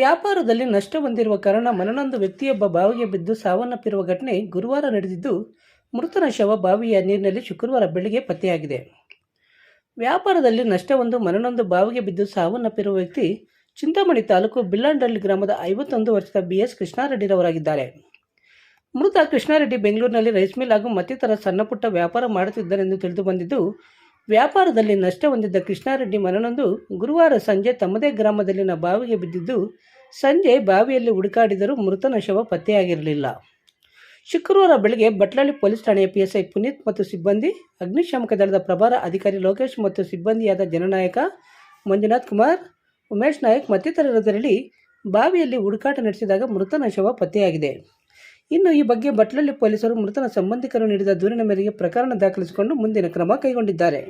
ವ್ಯಾಪಾರದಲ್ಲಿ ನಷ್ಟ ಹೊಂದಿರುವ ಕಾರಣ ಮನನೊಂದು ವ್ಯಕ್ತಿಯೊಬ್ಬ ಬಾವಿಗೆ ಬಿದ್ದು ಸಾವನ್ನಪ್ಪಿರುವ ಘಟನೆ ಗುರುವಾರ ನಡೆದಿದ್ದು, ಮೃತನ ಶವ ಬಾವಿಯ ನೀರಿನಲ್ಲಿ ಶುಕ್ರವಾರ ಬೆಳಿಗ್ಗೆ ಪತ್ತೆಯಾಗಿದೆ. ವ್ಯಾಪಾರದಲ್ಲಿ ನಷ್ಟವೊಂದು ಮನನೊಂದು ಬಾವಿಗೆ ಬಿದ್ದು ಸಾವನ್ನಪ್ಪಿರುವ ವ್ಯಕ್ತಿ ಚಿಂತಾಮಣಿ ತಾಲೂಕು ಬಿಲ್ಲಾಂಡಳ್ಳಿ ಗ್ರಾಮದ ಐವತ್ತೊಂದು ವರ್ಷದ ಬಿ ಎಸ್ ಕೃಷ್ಣಾರೆಡ್ಡಿರವರಾಗಿದ್ದಾರೆ. ಮೃತ ಕೃಷ್ಣಾರೆಡ್ಡಿ ಬೆಂಗಳೂರಿನಲ್ಲಿ ರೈಸ್ ಮಿಲ್ ಹಾಗೂ ಮತ್ತಿತರ ಸಣ್ಣಪುಟ್ಟ ವ್ಯಾಪಾರ ಮಾಡುತ್ತಿದ್ದರೆಂದು ತಿಳಿದು ಬಂದಿದ್ದು ವ್ಯಾಪಾರದಲ್ಲಿ ನಷ್ಟ ಹೊಂದಿದ್ದ ಕೃಷ್ಣಾರೆಡ್ಡಿ ಮನನೊಂದು ಗುರುವಾರ ಸಂಜೆ ತಮ್ಮದೇ ಗ್ರಾಮದಲ್ಲಿನ ಬಾವಿಗೆ ಬಿದ್ದಿದ್ದು, ಸಂಜೆ ಬಾವಿಯಲ್ಲಿ ಹುಡುಕಾಡಿದರೂ ಮೃತನ ಶವ ಪತ್ತೆಯಾಗಿರಲಿಲ್ಲ. ಶುಕ್ರವಾರ ಬೆಳಗ್ಗೆ ಬಟ್ಲಳ್ಳಿ ಪೊಲೀಸ್ ಠಾಣೆಯ ಪಿಎಸ್ಐ ಪುನೀತ್ ಮತ್ತು ಸಿಬ್ಬಂದಿ, ಅಗ್ನಿಶಾಮಕ ದಳದ ಪ್ರಭಾರ ಅಧಿಕಾರಿ ಲೋಕೇಶ್ ಮತ್ತು ಸಿಬ್ಬಂದಿಯಾದ ಜನನಾಯಕ ಮಂಜುನಾಥ್ ಕುಮಾರ್, ಉಮೇಶ್ ನಾಯಕ್ ಮತ್ತಿತರರು ತೆರಳಿ ಬಾವಿಯಲ್ಲಿ ಹುಡುಕಾಟ ನಡೆಸಿದಾಗ ಮೃತನ ಶವ ಪತ್ತೆಯಾಗಿದೆ. ಇನ್ನು ಈ ಬಗ್ಗೆ ಬಟ್ಲಳ್ಳಿ ಪೊಲೀಸರು ಮೃತನ ಸಂಬಂಧಿಕರು ನೀಡಿದ ದೂರಿನ ಮೇರೆಗೆ ಪ್ರಕರಣ ದಾಖಲಿಸಿಕೊಂಡು ಮುಂದಿನ ಕ್ರಮ ಕೈಗೊಂಡಿದ್ದಾರೆ.